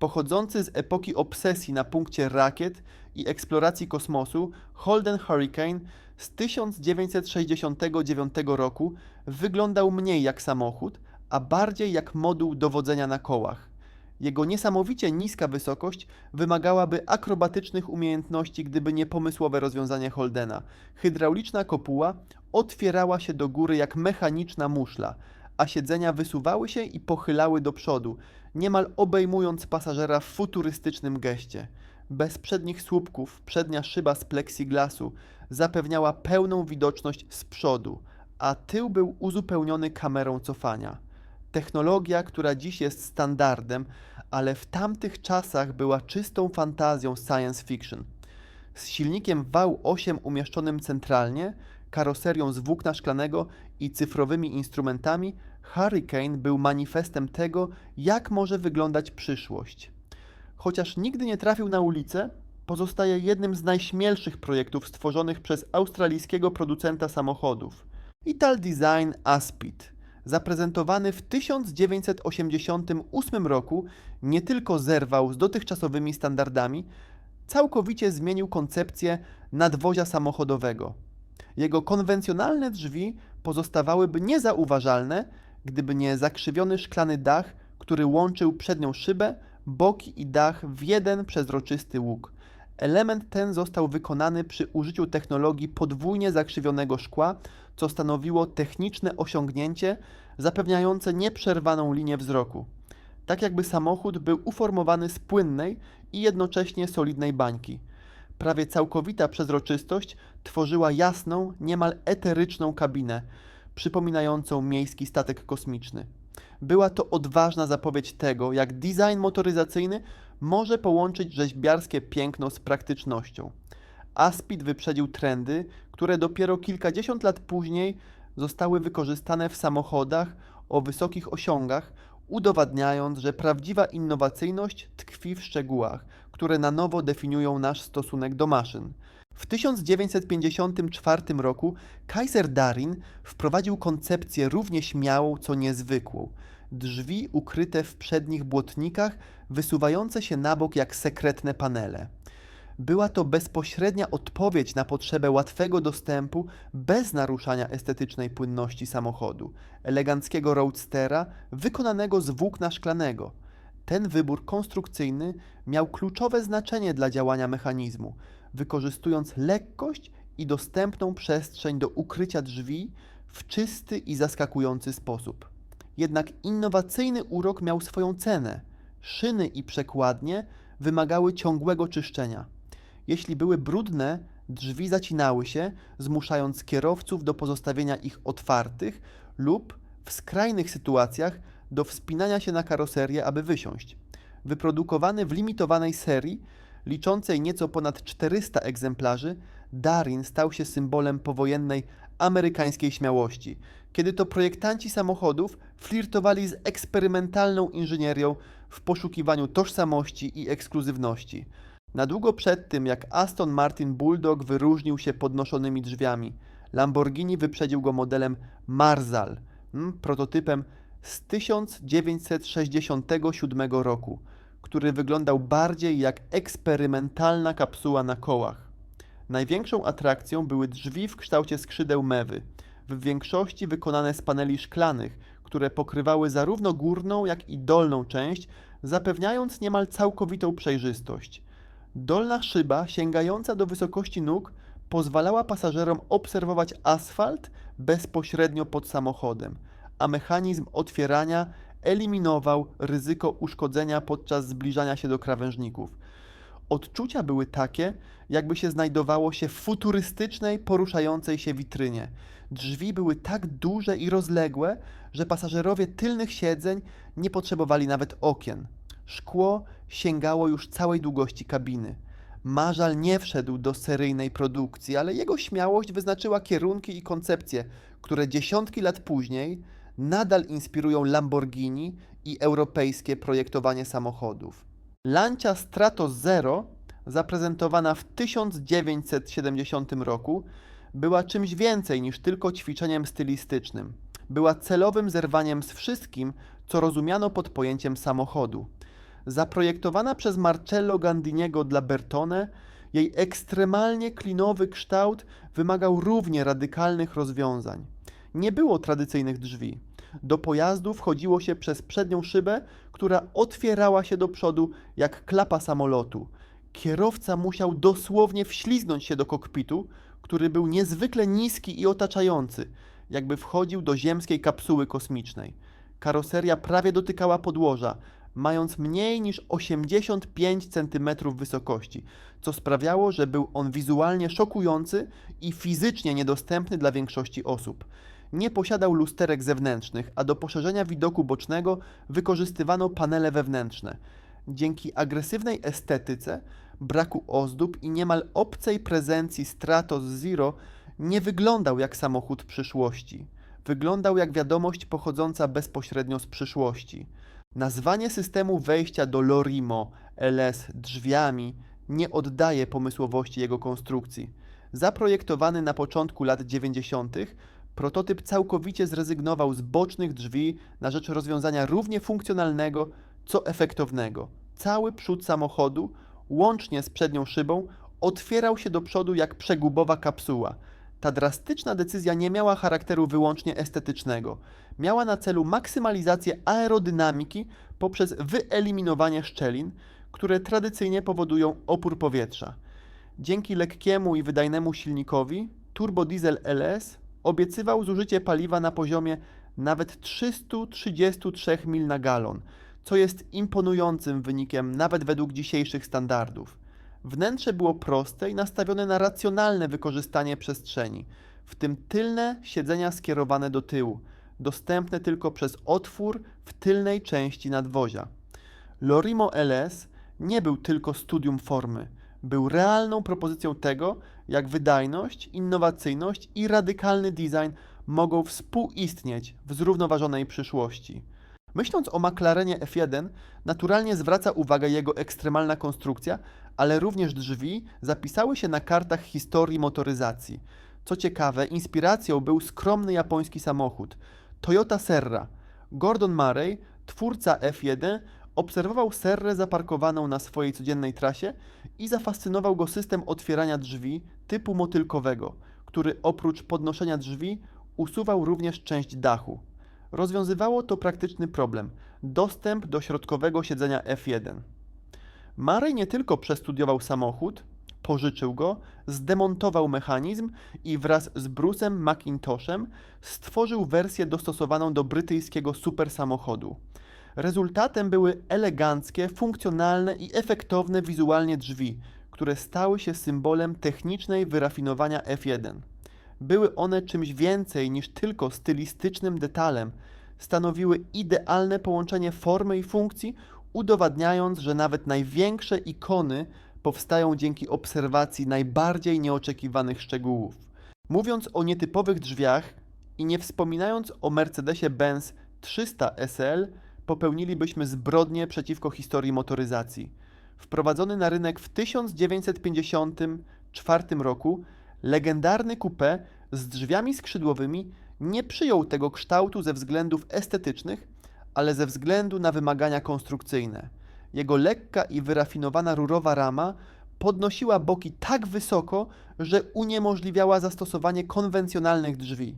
Pochodzący z epoki obsesji na punkcie rakiet i eksploracji kosmosu, Holden Hurricane z 1969 roku wyglądał mniej jak samochód, a bardziej jak moduł dowodzenia na kołach. Jego niesamowicie niska wysokość wymagałaby akrobatycznych umiejętności, gdyby nie pomysłowe rozwiązanie Holdena. Hydrauliczna kopuła otwierała się do góry jak mechaniczna muszla, a siedzenia wysuwały się i pochylały do przodu, niemal obejmując pasażera w futurystycznym geście. Bez przednich słupków przednia szyba z plexiglasu zapewniała pełną widoczność z przodu, a tył był uzupełniony kamerą cofania. Technologia, która dziś jest standardem, ale w tamtych czasach była czystą fantazją science fiction. Z silnikiem V8 umieszczonym centralnie, karoserią z włókna szklanego i cyfrowymi instrumentami, Hurricane był manifestem tego, jak może wyglądać przyszłość. Chociaż nigdy nie trafił na ulicę, pozostaje jednym z najśmielszych projektów stworzonych przez australijskiego producenta samochodów. Ital Design Aspid, zaprezentowany w 1988 roku, nie tylko zerwał z dotychczasowymi standardami, całkowicie zmienił koncepcję nadwozia samochodowego. Jego konwencjonalne drzwi pozostawałyby niezauważalne, gdyby nie zakrzywiony szklany dach, który łączył przednią szybę, boki i dach w jeden przezroczysty łuk. Element ten został wykonany przy użyciu technologii podwójnie zakrzywionego szkła, co stanowiło techniczne osiągnięcie zapewniające nieprzerwaną linię wzroku. Tak jakby samochód był uformowany z płynnej i jednocześnie solidnej bańki. Prawie całkowita przezroczystość tworzyła jasną, niemal eteryczną kabinę, przypominającą miejski statek kosmiczny. Była to odważna zapowiedź tego, jak design motoryzacyjny może połączyć rzeźbiarskie piękno z praktycznością. Aspid wyprzedził trendy, które dopiero kilkadziesiąt lat później zostały wykorzystane w samochodach o wysokich osiągach, udowadniając, że prawdziwa innowacyjność tkwi w szczegółach, które na nowo definiują nasz stosunek do maszyn. W 1954 roku Kaiser Darin wprowadził koncepcję równie śmiałą co niezwykłą. Drzwi ukryte w przednich błotnikach, wysuwające się na bok jak sekretne panele. Była to bezpośrednia odpowiedź na potrzebę łatwego dostępu bez naruszania estetycznej płynności samochodu, eleganckiego roadstera wykonanego z włókna szklanego. Ten wybór konstrukcyjny miał kluczowe znaczenie dla działania mechanizmu, wykorzystując lekkość i dostępną przestrzeń do ukrycia drzwi w czysty i zaskakujący sposób. Jednak innowacyjny urok miał swoją cenę. Szyny i przekładnie wymagały ciągłego czyszczenia. Jeśli były brudne, drzwi zacinały się, zmuszając kierowców do pozostawienia ich otwartych lub w skrajnych sytuacjach do wspinania się na karoserię, aby wysiąść. Wyprodukowany w limitowanej serii, liczącej nieco ponad 400 egzemplarzy, Darin stał się symbolem powojennej amerykańskiej śmiałości, kiedy to projektanci samochodów flirtowali z eksperymentalną inżynierią w poszukiwaniu tożsamości i ekskluzywności. Na długo przed tym, jak Aston Martin Bulldog wyróżnił się podnoszonymi drzwiami, Lamborghini wyprzedził go modelem Marzal, hmm, prototypem z 1967 roku, który wyglądał bardziej jak eksperymentalna kapsuła na kołach. Największą atrakcją były drzwi w kształcie skrzydeł mewy, w większości wykonane z paneli szklanych, które pokrywały zarówno górną, jak i dolną część, zapewniając niemal całkowitą przejrzystość. Dolna szyba, sięgająca do wysokości nóg, pozwalała pasażerom obserwować asfalt bezpośrednio pod samochodem, a mechanizm otwierania eliminował ryzyko uszkodzenia podczas zbliżania się do krawężników. Odczucia były takie, jakby się znajdowało się w futurystycznej, poruszającej się witrynie. Drzwi były tak duże i rozległe, że pasażerowie tylnych siedzeń nie potrzebowali nawet okien. Szkło sięgało już całej długości kabiny. Marzal nie wszedł do seryjnej produkcji, ale jego śmiałość wyznaczyła kierunki i koncepcje, które dziesiątki lat później nadal inspirują Lamborghini i europejskie projektowanie samochodów. Lancia Stratos Zero, zaprezentowana w 1970 roku, była czymś więcej niż tylko ćwiczeniem stylistycznym. Była celowym zerwaniem z wszystkim, co rozumiano pod pojęciem samochodu. Zaprojektowana przez Marcello Gandiniego dla Bertone, jej ekstremalnie klinowy kształt wymagał równie radykalnych rozwiązań. Nie było tradycyjnych drzwi. Do pojazdu wchodziło się przez przednią szybę, która otwierała się do przodu jak klapa samolotu. Kierowca musiał dosłownie wślizgnąć się do kokpitu, który był niezwykle niski i otaczający, jakby wchodził do ziemskiej kapsuły kosmicznej. Karoseria prawie dotykała podłoża, mając mniej niż 85 cm wysokości, co sprawiało, że był on wizualnie szokujący i fizycznie niedostępny dla większości osób. Nie posiadał lusterek zewnętrznych, a do poszerzenia widoku bocznego wykorzystywano panele wewnętrzne. Dzięki agresywnej estetyce, braku ozdób i niemal obcej prezencji Stratos Zero nie wyglądał jak samochód przyszłości. Wyglądał jak wiadomość pochodząca bezpośrednio z przyszłości. Nazwanie systemu wejścia do Lorimo LS drzwiami nie oddaje pomysłowości jego konstrukcji. Zaprojektowany na początku lat 90., prototyp całkowicie zrezygnował z bocznych drzwi na rzecz rozwiązania równie funkcjonalnego, co efektownego. Cały przód samochodu, łącznie z przednią szybą, otwierał się do przodu jak przegubowa kapsuła. Ta drastyczna decyzja nie miała charakteru wyłącznie estetycznego. Miała na celu maksymalizację aerodynamiki poprzez wyeliminowanie szczelin, które tradycyjnie powodują opór powietrza. Dzięki lekkiemu i wydajnemu silnikowi turbodiesel LS obiecywał zużycie paliwa na poziomie nawet 333 mil na galon, co jest imponującym wynikiem nawet według dzisiejszych standardów. Wnętrze było proste i nastawione na racjonalne wykorzystanie przestrzeni, w tym tylne siedzenia skierowane do tyłu, dostępne tylko przez otwór w tylnej części nadwozia. Lorimo LS nie był tylko studium formy, był realną propozycją tego, jak wydajność, innowacyjność i radykalny design mogą współistnieć w zrównoważonej przyszłości. Myśląc o McLarenie F1, naturalnie zwraca uwagę jego ekstremalna konstrukcja, ale również drzwi zapisały się na kartach historii motoryzacji. Co ciekawe, inspiracją był skromny japoński samochód Toyota Serra. Gordon Murray, twórca F1, obserwował Serrę zaparkowaną na swojej codziennej trasie i zafascynował go system otwierania drzwi typu motylkowego, który oprócz podnoszenia drzwi usuwał również część dachu. Rozwiązywało to praktyczny problem dostęp do środkowego siedzenia F1. Murray nie tylko przestudiował samochód, pożyczył go, zdemontował mechanizm i wraz z Bruce'em McIntoshem stworzył wersję dostosowaną do brytyjskiego supersamochodu. Rezultatem były eleganckie, funkcjonalne i efektowne wizualnie drzwi, które stały się symbolem technicznej wyrafinowania F1. Były one czymś więcej niż tylko stylistycznym detalem, stanowiły idealne połączenie formy i funkcji, udowadniając, że nawet największe ikony powstają dzięki obserwacji najbardziej nieoczekiwanych szczegółów. Mówiąc o nietypowych drzwiach i nie wspominając o Mercedesie-Benz 300 SL, popełnilibyśmy zbrodnię przeciwko historii motoryzacji. Wprowadzony na rynek w 1954 roku, legendarny coupé z drzwiami skrzydłowymi nie przyjął tego kształtu ze względów estetycznych, ale ze względu na wymagania konstrukcyjne. Jego lekka i wyrafinowana rurowa rama podnosiła boki tak wysoko, że uniemożliwiała zastosowanie konwencjonalnych drzwi.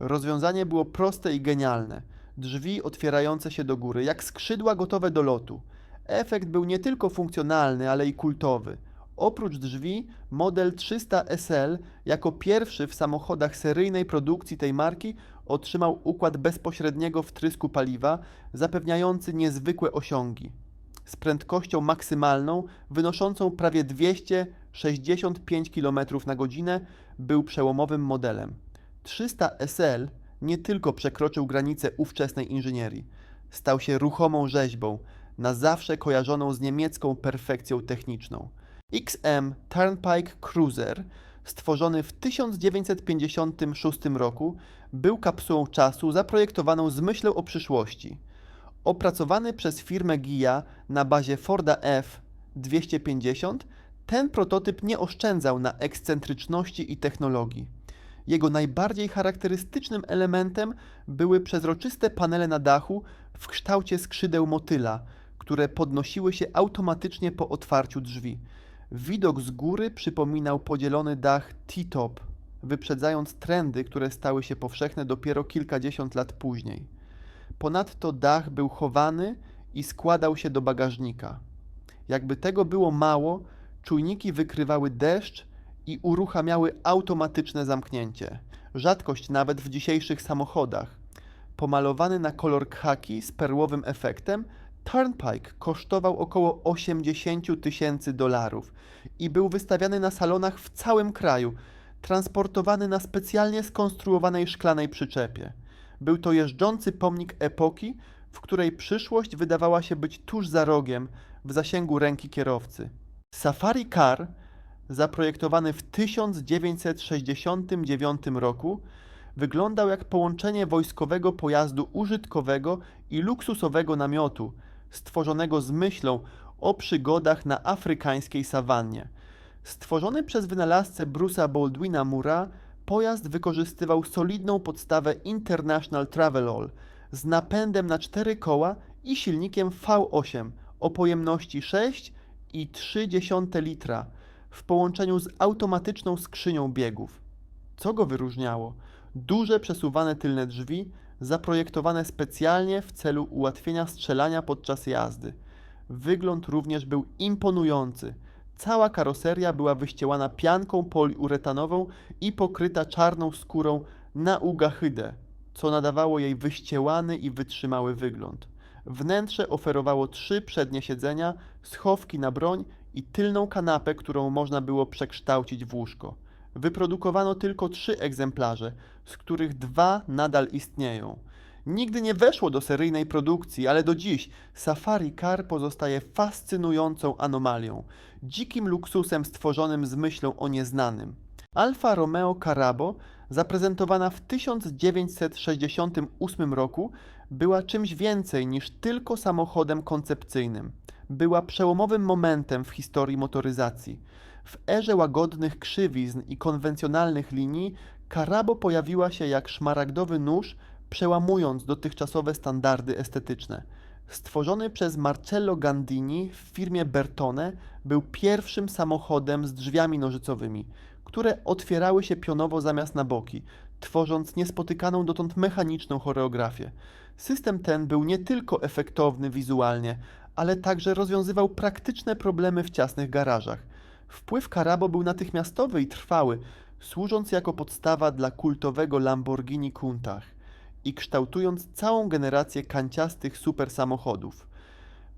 Rozwiązanie było proste i genialne. Drzwi otwierające się do góry, jak skrzydła gotowe do lotu. Efekt był nie tylko funkcjonalny, ale i kultowy. Oprócz drzwi, model 300 SL jako pierwszy w samochodach seryjnej produkcji tej marki otrzymał układ bezpośredniego wtrysku paliwa, zapewniający niezwykłe osiągi. Z prędkością maksymalną wynoszącą prawie 265 km na godzinę był przełomowym modelem. 300 SL nie tylko przekroczył granice ówczesnej inżynierii, stał się ruchomą rzeźbą, na zawsze kojarzoną z niemiecką perfekcją techniczną. XM Turnpike Cruiser, stworzony w 1956 roku, był kapsułą czasu zaprojektowaną z myślą o przyszłości. Opracowany przez firmę GIA na bazie Forda F250, ten prototyp nie oszczędzał na ekscentryczności i technologii. Jego najbardziej charakterystycznym elementem były przezroczyste panele na dachu w kształcie skrzydeł motyla, które podnosiły się automatycznie po otwarciu drzwi. Widok z góry przypominał podzielony dach T-top, wyprzedzając trendy, które stały się powszechne dopiero kilkadziesiąt lat później. Ponadto dach był chowany i składał się do bagażnika. Jakby tego było mało, czujniki wykrywały deszcz i uruchamiały automatyczne zamknięcie. Rzadkość nawet w dzisiejszych samochodach. Pomalowany na kolor khaki z perłowym efektem, Turnpike kosztował około 80 tysięcy dolarów i był wystawiany na salonach w całym kraju, transportowany na specjalnie skonstruowanej szklanej przyczepie. Był to jeżdżący pomnik epoki, w której przyszłość wydawała się być tuż za rogiem, w zasięgu ręki kierowcy. Safari Car, zaprojektowany w 1969 roku, wyglądał jak połączenie wojskowego pojazdu użytkowego i luksusowego namiotu, stworzonego z myślą o przygodach na afrykańskiej sawannie. Stworzony przez wynalazcę Bruce'a Baldwina Mura, pojazd wykorzystywał solidną podstawę International Travelall z napędem na cztery koła i silnikiem V8 o pojemności 6,3 litra w połączeniu z automatyczną skrzynią biegów. Co go wyróżniało? Duże przesuwane tylne drzwi, zaprojektowane specjalnie w celu ułatwienia strzelania podczas jazdy. Wygląd również był imponujący. Cała karoseria była wyścielana pianką poliuretanową i pokryta czarną skórą na ugahydę, co nadawało jej wyścielany i wytrzymały wygląd. Wnętrze oferowało trzy przednie siedzenia, schowki na broń i tylną kanapę, którą można było przekształcić w łóżko. Wyprodukowano tylko trzy egzemplarze, z których dwa nadal istnieją. Nigdy nie weszło do seryjnej produkcji, ale do dziś Safari Car pozostaje fascynującą anomalią, dzikim luksusem stworzonym z myślą o nieznanym. Alfa Romeo Carabo, zaprezentowana w 1968 roku, była czymś więcej niż tylko samochodem koncepcyjnym. Była przełomowym momentem w historii motoryzacji. W erze łagodnych krzywizn i konwencjonalnych linii Carabo pojawiła się jak szmaragdowy nóż, przełamując dotychczasowe standardy estetyczne. Stworzony przez Marcello Gandini w firmie Bertone, był pierwszym samochodem z drzwiami nożycowymi, które otwierały się pionowo zamiast na boki, tworząc niespotykaną dotąd mechaniczną choreografię. System ten był nie tylko efektowny wizualnie, ale także rozwiązywał praktyczne problemy w ciasnych garażach. Wpływ Carabo był natychmiastowy i trwały, służąc jako podstawa dla kultowego Lamborghini Countach i kształtując całą generację kanciastych supersamochodów.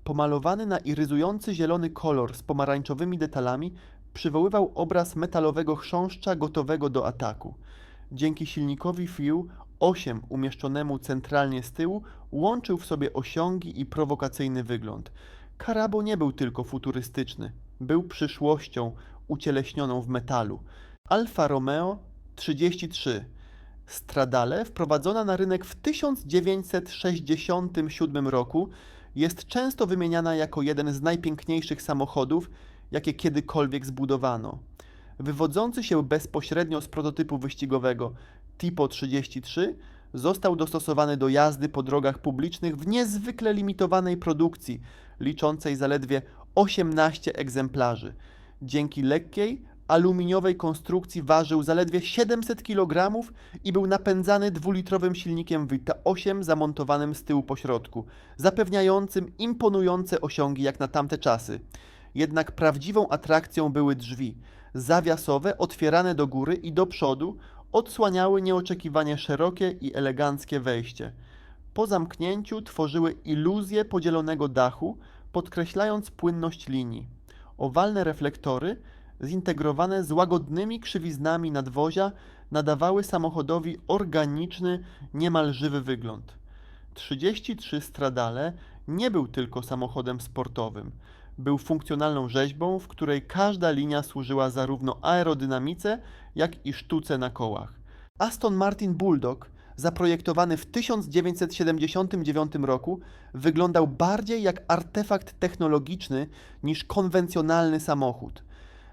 Pomalowany na iryzujący zielony kolor z pomarańczowymi detalami, przywoływał obraz metalowego chrząszcza gotowego do ataku. Dzięki silnikowi Few 8 umieszczonemu centralnie z tyłu łączył w sobie osiągi i prowokacyjny wygląd. Carabo nie był tylko futurystyczny, był przyszłością ucieleśnioną w metalu. Alfa Romeo 33 Stradale, wprowadzona na rynek w 1967 roku, jest często wymieniana jako jeden z najpiękniejszych samochodów, jakie kiedykolwiek zbudowano. Wywodzący się bezpośrednio z prototypu wyścigowego Tipo 33 został dostosowany do jazdy po drogach publicznych w niezwykle limitowanej produkcji, liczącej zaledwie 18 egzemplarzy. Dzięki lekkiej, aluminiowej konstrukcji ważył zaledwie 700 kg i był napędzany dwulitrowym silnikiem Vita 8 zamontowanym z tyłu pośrodku, zapewniającym imponujące osiągi jak na tamte czasy. Jednak prawdziwą atrakcją były drzwi, zawiasowe, otwierane do góry i do przodu, odsłaniały nieoczekiwanie szerokie i eleganckie wejście. Po zamknięciu tworzyły iluzję podzielonego dachu, podkreślając płynność linii. Owalne reflektory, zintegrowane z łagodnymi krzywiznami nadwozia, nadawały samochodowi organiczny, niemal żywy wygląd. 33 Stradale nie był tylko samochodem sportowym. Był funkcjonalną rzeźbą, w której każda linia służyła zarówno aerodynamice, jak i sztuce na kołach. Aston Martin Bulldog, zaprojektowany w 1979 roku, wyglądał bardziej jak artefakt technologiczny niż konwencjonalny samochód.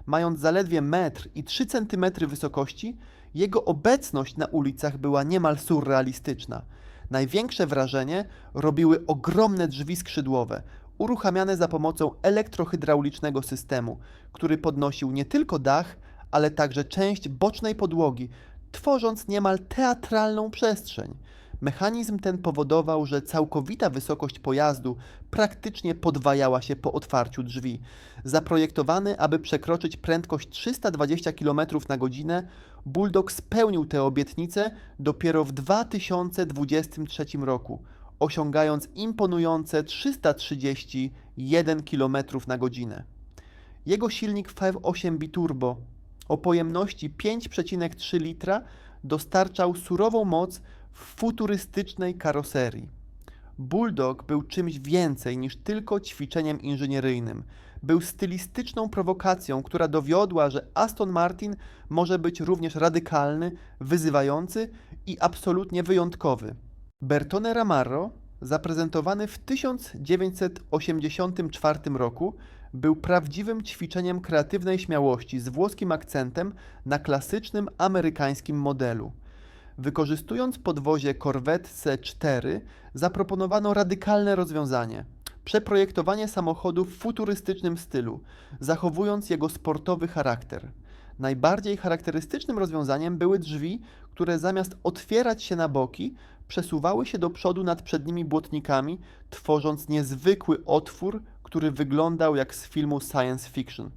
Mając zaledwie metr i 3 cm wysokości, jego obecność na ulicach była niemal surrealistyczna. Największe wrażenie robiły ogromne drzwi skrzydłowe, uruchamiane za pomocą elektrohydraulicznego systemu, który podnosił nie tylko dach, ale także część bocznej podłogi, tworząc niemal teatralną przestrzeń. Mechanizm ten powodował, że całkowita wysokość pojazdu praktycznie podwajała się po otwarciu drzwi. Zaprojektowany, aby przekroczyć prędkość 320 km na godzinę, Bulldog spełnił tę obietnicę dopiero w 2023 roku, osiągając imponujące 331 km na godzinę. Jego silnik V8 biturbo o pojemności 5,3 litra dostarczał surową moc w futurystycznej karoserii. Bulldog był czymś więcej niż tylko ćwiczeniem inżynieryjnym. Był stylistyczną prowokacją, która dowiodła, że Aston Martin może być również radykalny, wyzywający i absolutnie wyjątkowy. Bertone Ramarro, zaprezentowany w 1984 roku, był prawdziwym ćwiczeniem kreatywnej śmiałości z włoskim akcentem na klasycznym amerykańskim modelu. Wykorzystując podwozie Corvette C4, zaproponowano radykalne rozwiązanie. Przeprojektowanie samochodu w futurystycznym stylu, zachowując jego sportowy charakter. Najbardziej charakterystycznym rozwiązaniem były drzwi, które zamiast otwierać się na boki, przesuwały się do przodu nad przednimi błotnikami, tworząc niezwykły otwór, który wyglądał jak z filmu science fiction.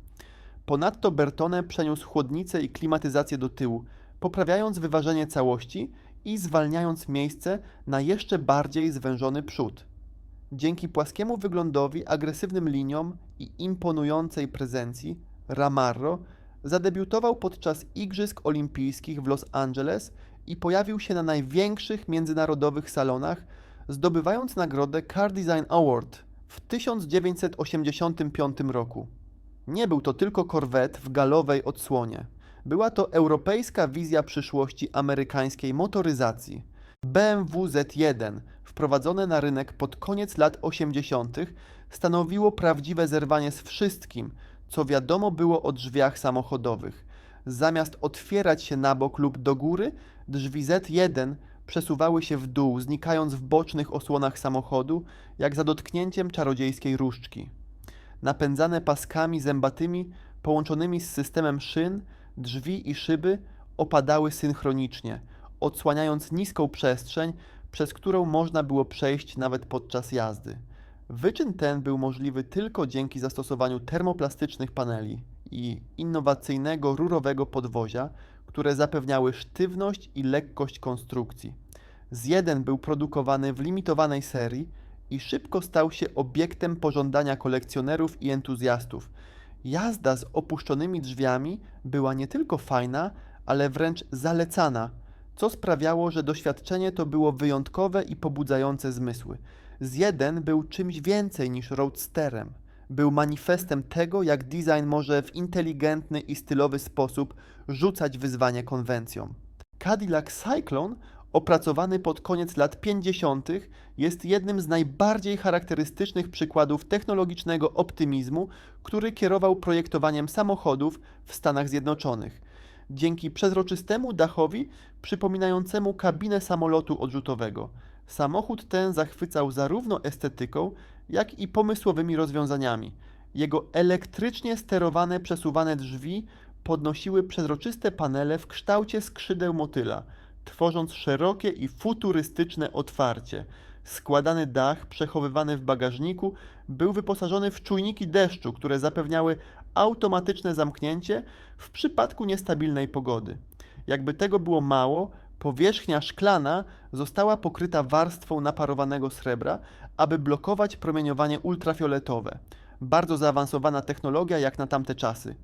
Ponadto Bertone przeniósł chłodnicę i klimatyzację do tyłu, poprawiając wyważenie całości i zwalniając miejsce na jeszcze bardziej zwężony przód. Dzięki płaskiemu wyglądowi, agresywnym liniom i imponującej prezencji, Ramarro zadebiutował podczas Igrzysk Olimpijskich w Los Angeles i pojawił się na największych międzynarodowych salonach, zdobywając nagrodę Car Design Award w 1985 roku. Nie był to tylko korwet w galowej odsłonie. Była to europejska wizja przyszłości amerykańskiej motoryzacji. BMW Z1, wprowadzone na rynek pod koniec lat 80., stanowiło prawdziwe zerwanie z wszystkim, co wiadomo było o drzwiach samochodowych. Zamiast otwierać się na bok lub do góry, drzwi Z1 przesuwały się w dół, znikając w bocznych osłonach samochodu, jak za dotknięciem czarodziejskiej różdżki. Napędzane paskami zębatymi połączonymi z systemem szyn, drzwi i szyby opadały synchronicznie, odsłaniając niską przestrzeń, przez którą można było przejść nawet podczas jazdy. Wyczyn ten był możliwy tylko dzięki zastosowaniu termoplastycznych paneli i innowacyjnego rurowego podwozia, które zapewniały sztywność i lekkość konstrukcji. Z jeden był produkowany w limitowanej serii i szybko stał się obiektem pożądania kolekcjonerów i entuzjastów. Jazda z opuszczonymi drzwiami była nie tylko fajna, ale wręcz zalecana, co sprawiało, że doświadczenie to było wyjątkowe i pobudzające zmysły. Z jeden był czymś więcej niż roadsterem. Był manifestem tego, jak design może w inteligentny i stylowy sposób rzucać wyzwanie konwencjom. Cadillac Cyclone, opracowany pod koniec lat 50., jest jednym z najbardziej charakterystycznych przykładów technologicznego optymizmu, który kierował projektowaniem samochodów w Stanach Zjednoczonych. Dzięki przezroczystemu dachowi przypominającemu kabinę samolotu odrzutowego. Samochód ten zachwycał zarówno estetyką, jak i pomysłowymi rozwiązaniami. Jego elektrycznie sterowane przesuwane drzwi podnosiły przezroczyste panele w kształcie skrzydeł motyla, tworząc szerokie i futurystyczne otwarcie. Składany dach przechowywany w bagażniku był wyposażony w czujniki deszczu, które zapewniały automatyczne zamknięcie w przypadku niestabilnej pogody. Jakby tego było mało, powierzchnia szklana została pokryta warstwą naparowanego srebra, aby blokować promieniowanie ultrafioletowe. Bardzo zaawansowana technologia jak na tamte czasy.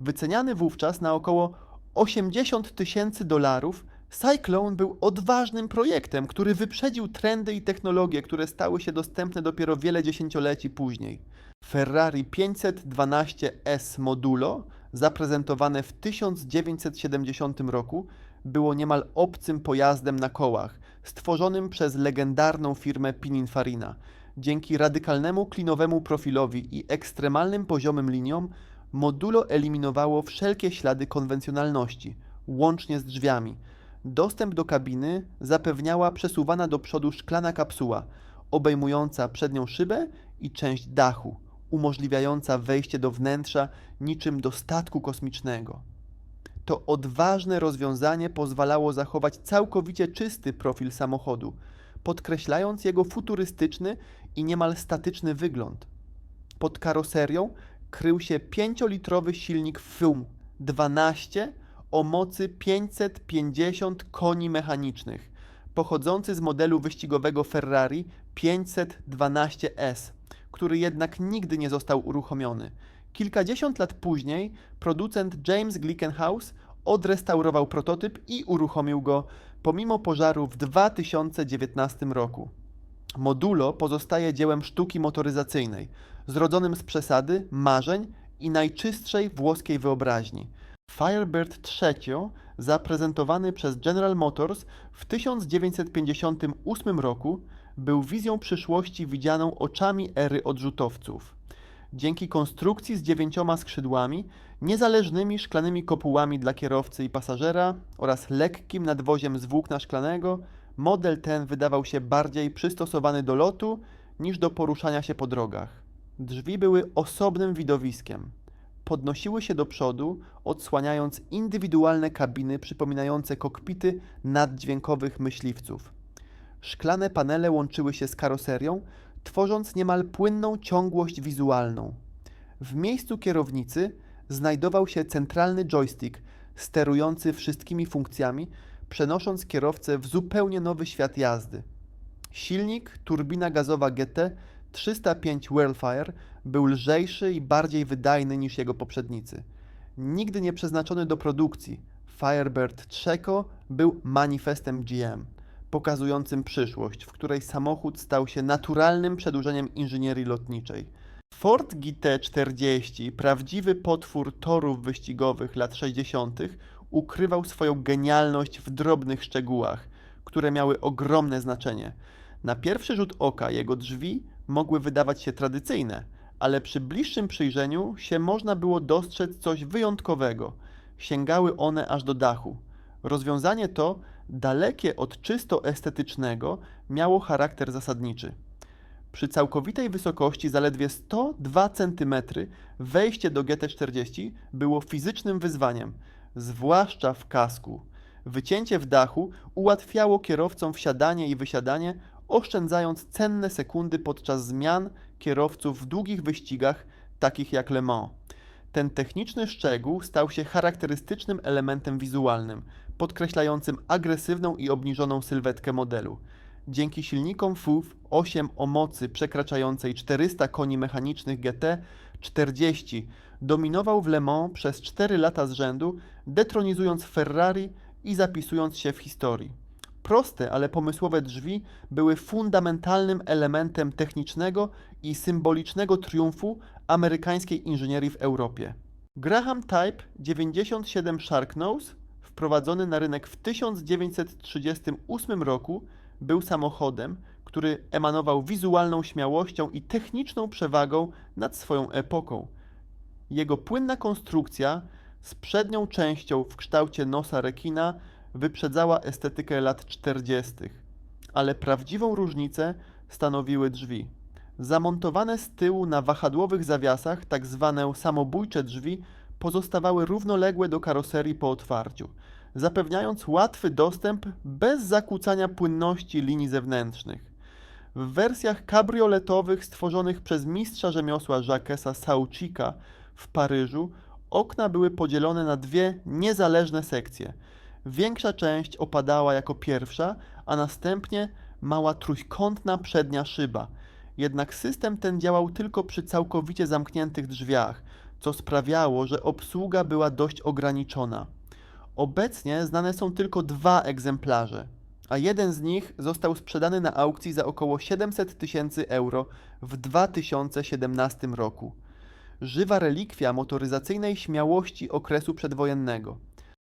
Wyceniany wówczas na około 80 tysięcy dolarów, Cyclone był odważnym projektem, który wyprzedził trendy i technologie, które stały się dostępne dopiero wiele dziesięcioleci później. Ferrari 512S Modulo, zaprezentowane w 1970 roku, było niemal obcym pojazdem na kołach, stworzonym przez legendarną firmę Pininfarina. Dzięki radykalnemu klinowemu profilowi i ekstremalnym poziomym liniom, modulo eliminowało wszelkie ślady konwencjonalności, łącznie z drzwiami. Dostęp do kabiny zapewniała przesuwana do przodu szklana kapsuła, obejmująca przednią szybę i część dachu, umożliwiająca wejście do wnętrza niczym do statku kosmicznego. To odważne rozwiązanie pozwalało zachować całkowicie czysty profil samochodu, podkreślając jego futurystyczny i niemal statyczny wygląd. Pod karoserią krył się 5-litrowy silnik FUM 12 o mocy 550 koni mechanicznych, pochodzący z modelu wyścigowego Ferrari 512S, który jednak nigdy nie został uruchomiony. Kilkadziesiąt lat później producent James Glickenhaus odrestaurował prototyp i uruchomił go pomimo pożaru w 2019 roku. Modulo pozostaje dziełem sztuki motoryzacyjnej, zrodzonym z przesady, marzeń i najczystszej włoskiej wyobraźni. Firebird III, zaprezentowany przez General Motors w 1958 roku, był wizją przyszłości widzianą oczami ery odrzutowców. Dzięki konstrukcji z dziewięcioma skrzydłami, niezależnymi szklanymi kopułami dla kierowcy i pasażera oraz lekkim nadwoziem z włókna szklanego, model ten wydawał się bardziej przystosowany do lotu niż do poruszania się po drogach. Drzwi były osobnym widowiskiem. Podnosiły się do przodu, odsłaniając indywidualne kabiny przypominające kokpity naddźwiękowych myśliwców. Szklane panele łączyły się z karoserią, tworząc niemal płynną ciągłość wizualną. W miejscu kierownicy znajdował się centralny joystick sterujący wszystkimi funkcjami, przenosząc kierowcę w zupełnie nowy świat jazdy. Silnik, turbina gazowa GT 305 Whirlfire był lżejszy i bardziej wydajny niż jego poprzednicy. Nigdy nie przeznaczony do produkcji, Firebird Checo był manifestem GM, pokazującym przyszłość, w której samochód stał się naturalnym przedłużeniem inżynierii lotniczej. Ford GT40, prawdziwy potwór torów wyścigowych lat 60., ukrywał swoją genialność w drobnych szczegółach, które miały ogromne znaczenie. Na pierwszy rzut oka jego drzwi mogły wydawać się tradycyjne, ale przy bliższym przyjrzeniu się można było dostrzec coś wyjątkowego. Sięgały one aż do dachu. Rozwiązanie to, dalekie od czysto estetycznego, miało charakter zasadniczy. Przy całkowitej wysokości zaledwie 102 cm wejście do GT40 było fizycznym wyzwaniem, zwłaszcza w kasku. Wycięcie w dachu ułatwiało kierowcom wsiadanie i wysiadanie, oszczędzając cenne sekundy podczas zmian kierowców w długich wyścigach, takich jak Le Mans. Ten techniczny szczegół stał się charakterystycznym elementem wizualnym, podkreślającym agresywną i obniżoną sylwetkę modelu. Dzięki silnikom FUF 8 o mocy przekraczającej 400 koni mechanicznych GT 40 dominował w Le Mans przez 4 lata z rzędu, detronizując Ferrari i zapisując się w historii. Proste, ale pomysłowe drzwi były fundamentalnym elementem technicznego i symbolicznego triumfu amerykańskiej inżynierii w Europie. Graham Type 97 Sharknose, wprowadzony na rynek w 1938 roku, był samochodem, który emanował wizualną śmiałością i techniczną przewagą nad swoją epoką. Jego płynna konstrukcja z przednią częścią w kształcie nosa rekina wyprzedzała estetykę lat 40., ale prawdziwą różnicę stanowiły drzwi. Zamontowane z tyłu na wahadłowych zawiasach, tak zwane samobójcze drzwi, pozostawały równoległe do karoserii po otwarciu, zapewniając łatwy dostęp bez zakłócania płynności linii zewnętrznych. W wersjach kabrioletowych stworzonych przez mistrza rzemiosła Jacquesa Saucika w Paryżu okna były podzielone na dwie niezależne sekcje – Większa część opadała jako pierwsza, a następnie mała trójkątna przednia szyba. Jednak system ten działał tylko przy całkowicie zamkniętych drzwiach, co sprawiało, że obsługa była dość ograniczona. Obecnie znane są tylko dwa egzemplarze, a jeden z nich został sprzedany na aukcji za około 700 tysięcy euro w 2017 roku. Żywa relikwia motoryzacyjnej śmiałości okresu przedwojennego –